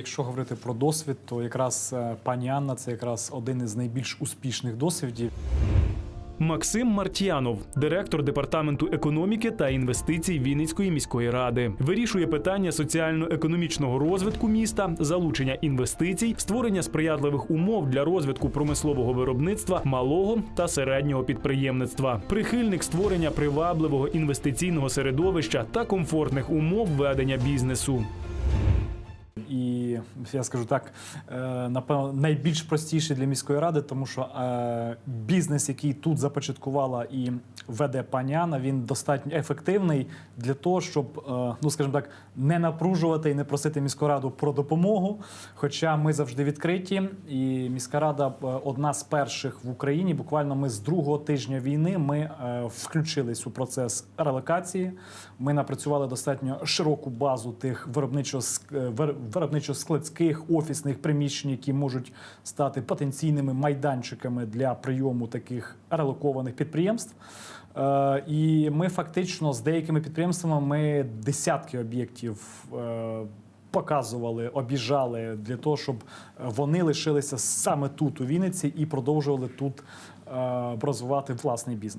якщо говорити про досвід, то якраз е, пані Анна це якраз один із найбільш успішних досвідів. Максим Мартьянов, директор департаменту економіки та інвестицій Вінницької міської ради, вирішує питання соціально-економічного розвитку міста, залучення інвестицій, створення сприятливих умов для розвитку промислового виробництва малого та середнього підприємництва, прихильник створення привабливого інвестиційного середовища та комфортних умов ведення бізнесу. І я скажу так, е, напевно, найбільш простіший для міської ради, тому що е, бізнес, який тут започаткувала і веде пані він достатньо ефективний для того, щоб, е, ну скажімо так, не напружувати і не просити міську раду про допомогу. Хоча ми завжди відкриті, і міська рада одна з перших в Україні. Буквально ми з другого тижня війни ми включились у процес релокації. Ми напрацювали достатньо широку базу тих виробничо виробничо-складських офісних приміщень, які можуть стати потенційними майданчиками для прийому таких релокованих підприємств. Е, І ми фактично з деякими підприємствами ми десятки об'єктів. е, Показували, обіжали для того, щоб вони лишилися саме тут у Вінниці і продовжували тут е, розвивати власний бізнес.